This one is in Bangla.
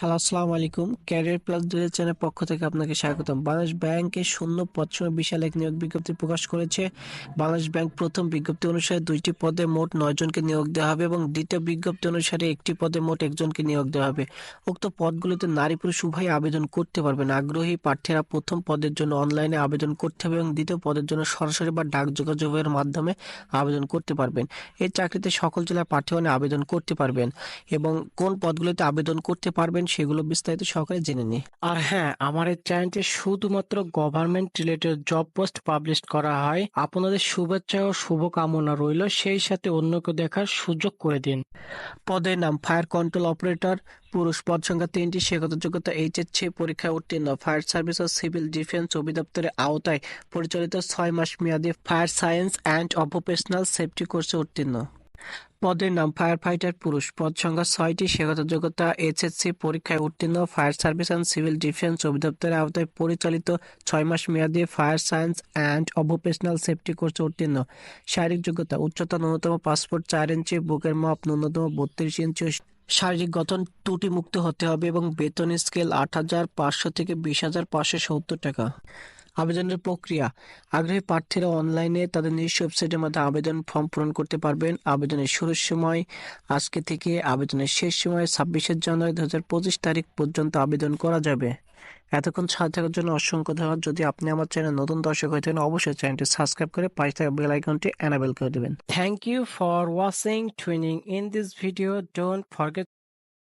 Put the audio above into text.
হ্যালো, আসসালামু আলাইকুম। ক্যারিয়ার প্লাস দুই চ্যানেল পক্ষ থেকে আপনাকে স্বাগতম। বাংলাদেশ ব্যাংকে শূন্য পদ সহ বিশাল এক নিয়োগ বিজ্ঞপ্তি প্রকাশ করেছে। বাংলাদেশ ব্যাংক প্রথম বিজ্ঞপ্তি অনুসারে দুইটি পদে মোট নয় জনকে নিয়োগ দেওয়া হবে এবং দ্বিতীয় বিজ্ঞপ্তি অনুসারে একটি পদে মোট একজনকে নিয়োগ দেওয়া হবে। উক্ত পদগুলিতে নারী পুরুষ উভয় আবেদন করতে পারবেন। আগ্রহী প্রার্থীরা প্রথম পদের জন্য অনলাইনে আবেদন করতে হবে এবং দ্বিতীয় পদের জন্য সরাসরি বা ডাক যোগাযোগের মাধ্যমে আবেদন করতে পারবেন। এই চাকরিতে সকল জেলার প্রার্থীগণে আবেদন করতে পারবেন এবং কোন পদগুলিতে আবেদন করতে পারবেন সেগুলো বিস্তারিত সহকারে জেনে নিই। আর হ্যাঁ আমার এই চ্যানেলটি শুধুমাত্র government related job post publish করা হয়। আপনাদের শুভেচ্ছা ও শুভকামনা রইল। সেই সাথে অন্যকে দেখার সুযোগ করে দিন। পদের নাম ফায়ার কন্ট্রোল অপারেটর পুরুষ পদ সংখ্যা তিনটি শিক্ষাগত যোগ্যতা এইচএসসি পরীক্ষায় উত্তীর্ণ ফায়ার সার্ভিস ও সিভিল ডিফেন্স অধিদপ্তরের আওতায় পরিচালিত ছয় মাস মেয়াদী fire science and occupational safety কোর্সে উত্তীর্ণ। পদের নাম ফায়ার ফাইটার পুরুষ। পদ সংখ্যা ছয়টি। শিক্ষাগত যোগ্যতা এইচএসসি পরীক্ষায় উত্তীর্ণ। Fire service and civil defence অধিদপ্তরের আওতায় পরিচালিত ছয় মাস মেয়াদী fire science and occupational safety কোর্সে উত্তীর্ণ। শারীরিক যোগ্যতা, উচ্চতা ন্যূনতম পাসপোর্ট চার ইঞ্চি, বুকের মাপ ন্যূনতম বত্রিশ ইঞ্চি শারীরিক গঠন ত্রুটি মুক্ত হতে হবে এবং বেতন স্কেল আট হাজার পাঁচশো থেকে বিশ হাজার পাঁচশো সত্তর টাকা। আবেদনের প্রক্রিয়া। আগ্রহী প্রার্থীরা অনলাইনে তাদের নিজস্ব ওয়েবসাইটের মধ্যে আবেদন ফর্ম পূরণ করতে পারবেন। আবেদনের শুরুর সময়, আজকে থেকে আবেদনের শেষ সময় ছাব্বিশে জানুয়ারি দু হাজার পঁচিশ তারিখ পর্যন্ত আবেদন করা যাবে। এতক্ষণ সাথে থাকার জন্য অসংখ্য ধন্যবাদ। যদি আপনি আমার চ্যানেল নতুন দর্শক হয়ে থাকেন, অবশ্যই চ্যানেলটি সাবস্ক্রাইব করে পাশে থাকা বেল আইকনটি এনাবেল করে দেবেন। Thank you for watching twinning in this video don't forget